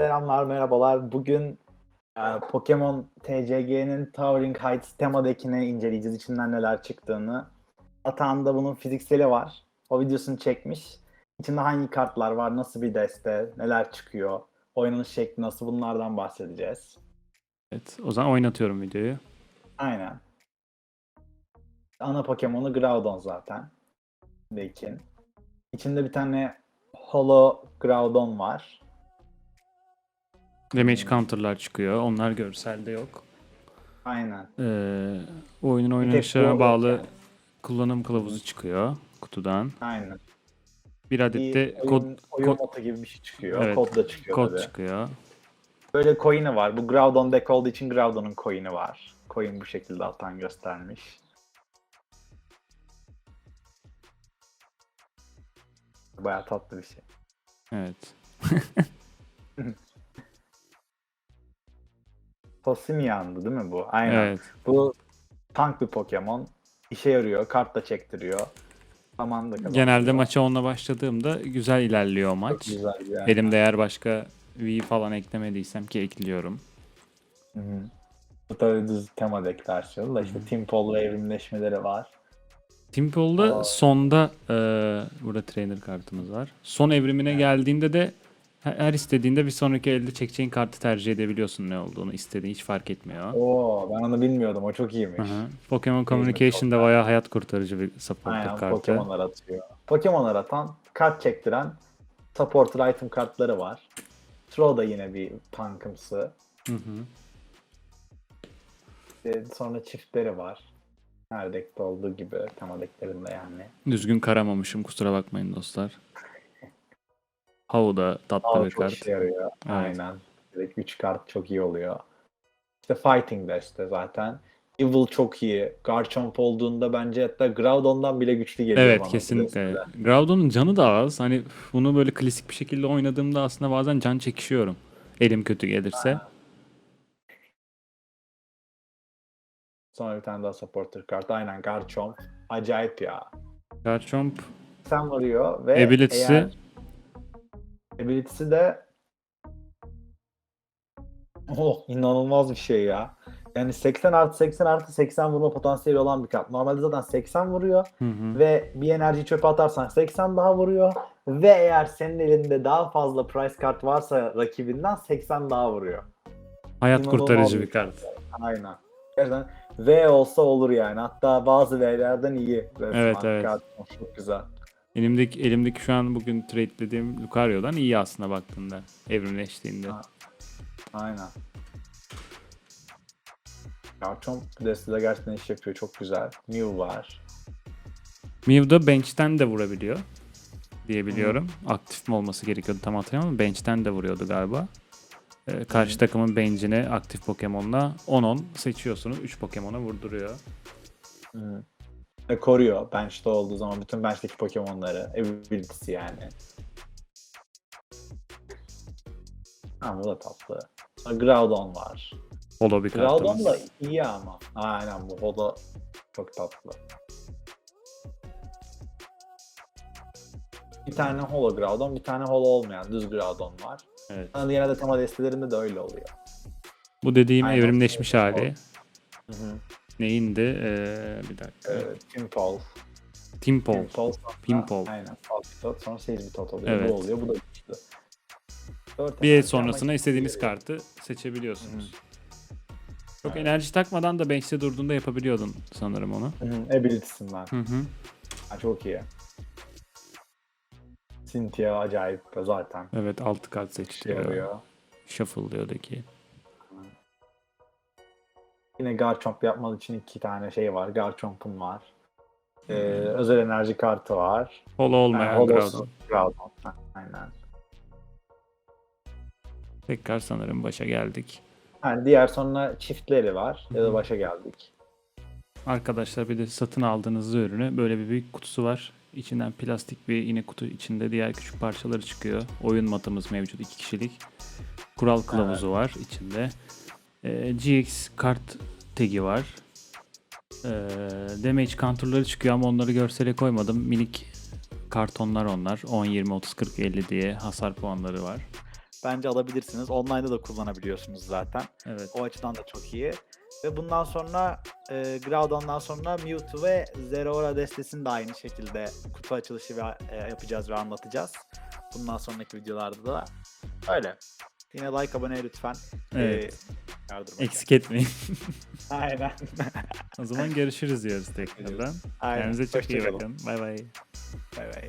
Selamlar, merhabalar. Bugün e, Pokemon TCG'nin Towering Heights tema dekini inceleyeceğiz. İçinden neler çıktığını. Atağında bunun fizikseli var. O videosunu çekmiş. İçinde hangi kartlar var, nasıl bir deste, neler çıkıyor, oynanış şekli nasıl bunlardan bahsedeceğiz. Evet, o zaman oynatıyorum videoyu. Aynen. Ana Pokemon'u Groudon zaten. Dekin. İçinde bir tane Holo Groudon var. Damage counter'lar çıkıyor. Onlar görselde yok. Aynen. Ee, oyunun oynanışına bağlı yani. kullanım kılavuzu çıkıyor kutudan. Aynen. Bir adet de oyun, kod, oyun kod, modu gibi bir şey çıkıyor. Evet, Kod da çıkıyor kod tabii. çıkıyor. Böyle coin'i var. Bu Groudon deck olduğu için Groudon'un coin'i var. Coin bu şekilde alttan göstermiş. Bayağı tatlı bir şey. Evet. Tosimian'dı değil mi bu? Aynen. Evet. Bu tank bir Pokemon. İşe yarıyor. Kart da çektiriyor. Zaman da. Genelde maça onunla başladığımda güzel ilerliyor Çok maç. güzel yani. Elimde eğer başka V falan eklemediysem ki ekliyorum. Hı hı. Bu tabii düz tema versiyonu da işte Team Poll ve evrimleşmeleri var. Timpol'da Aa. sonda e, burada trainer kartımız var. Son evrimine geldiğinde de her istediğinde bir sonraki elde çekeceğin kartı tercih edebiliyorsun ne olduğunu istediğin hiç fark etmiyor. Oo ben onu bilmiyordum. O çok iyiymiş. Hı hı. Pokemon Communication'da bayağı hayat kurtarıcı bir supporter Aynen kartı. Pokemon'lar atıyor. Pokemon'lar atan, kart çektiren supporter item kartları var. Throw da yine bir tankımsı. Hı hı. Ee, Sonra çiftleri var. Her deckte olduğu gibi tema decklerinde yani. Düzgün karamamışım kusura bakmayın dostlar. Hao da tatlı Aa, bir çok kart. işe yarıyor. Evet. Aynen. Direkt 3 kart çok iyi oluyor. İşte Fighting de işte zaten. Evil çok iyi. Garchomp olduğunda bence hatta Groudon'dan bile güçlü geliyor Evet bana kesinlikle. destede. Groudon'un canı da az. Hani bunu böyle klasik bir şekilde oynadığımda aslında bazen can çekişiyorum. Elim kötü gelirse. Sonra bir tane daha supporter kart. Aynen Garchomp. Acayip ya. Garchomp Sen vuruyor ve eğer Ability'si de Oh inanılmaz bir şey ya. Yani 80 artı 80 artı 80 vurma potansiyeli olan bir kart. Normalde zaten 80 vuruyor hı hı. ve bir enerji çöpe atarsan 80 daha vuruyor ve eğer senin elinde daha fazla price kart varsa rakibinden 80 daha vuruyor. hayat inanılmaz kurtarıcı bir kart. Aynen. Gerçekten V olsa olur yani. Hatta bazı V'lerden iyi. Evet, evet. kart. Çok güzel. Elimdeki elimdeki şu an bugün trade'lediğim Lucario'dan iyi aslında baktığında. Evrimleştiğinde. Ha. Aynen. Garchomp destede gerçekten iş yapıyor. Çok güzel. Mew var. Mew'da bench'ten de vurabiliyor diye biliyorum. Aktif mi olması gerekiyordu tam hatırlamıyorum ama bench'ten de vuruyordu galiba. Ee, karşı takımın bench'ine aktif Pokemon'la 10-10 seçiyorsunuz. 3 Pokemon'a vurduruyor. Hı. Ve koruyor bench'te olduğu zaman bütün bench'teki Pokemon'ları. Ability'si yani. Ha bu da tatlı. Groudon var. Holo bir Groudon da iyi ama. Aynen bu. O da çok tatlı. Bir tane holo Groudon, bir tane holo olmayan düz Groudon var. Evet. Yani genelde tema destelerinde de öyle oluyor. Bu dediğim Aynen. evrimleşmiş hali. Hı hı. Neyindi? Ee, bir dakika. Ee, Pimpol. Timpol. Pimpol. sonra- Pimpol. Aynen. Falpitot, sonra Sezbitot oluyor. Evet. Bu oluyor. Bu da güçlü. Dört Bir el sonrasına istediğiniz kartı seçebiliyorsunuz. Çok Evet. enerji takmadan da bench'te durduğunda yapabiliyordun sanırım onu. Hı hı. Ability'sinden. Hı hı. Ha, çok iyi. Cynthia acayip zaten. Evet 6 kart İşe seçtiriyor. yarıyor. Shuffle diyordu ki. Yine Garchomp yapman için iki tane şey var. Garchomp'un var. Ee, özel enerji kartı var. Holo olmayan Yani Groudon. Groudon. Aynen. Tekrar sanırım başa geldik. Yani diğer sonra çiftleri var. Ya Hı da başa geldik. Arkadaşlar bir de satın aldığınız ürünü böyle bir büyük kutusu var. İçinden plastik bir yine kutu içinde diğer küçük parçaları çıkıyor. Oyun matımız mevcut iki kişilik. Kural kılavuzu var içinde. Ee, GX kart tagi var. Ee, damage counter'ları çıkıyor ama onları görsele koymadım. Minik kartonlar onlar. 10, 20, 30, 40, 50 diye hasar puanları var. Bence alabilirsiniz. Online'da da kullanabiliyorsunuz zaten. Evet. O açıdan da çok iyi. Ve bundan sonra e, Groudon'dan sonra Mewtwo ve Zeraora destesini de aynı şekilde kutu açılışı ve, e, yapacağız ve anlatacağız. Bundan sonraki videolarda da öyle. Yine like abone lütfen. Evet. E, yardırmayın. Eksik etmeyin. Aynen. o zaman görüşürüz diyoruz tekrardan. Aynen. Kendinize çok iyi Hoşça kalın. bakın. Bay bay. Bay bay.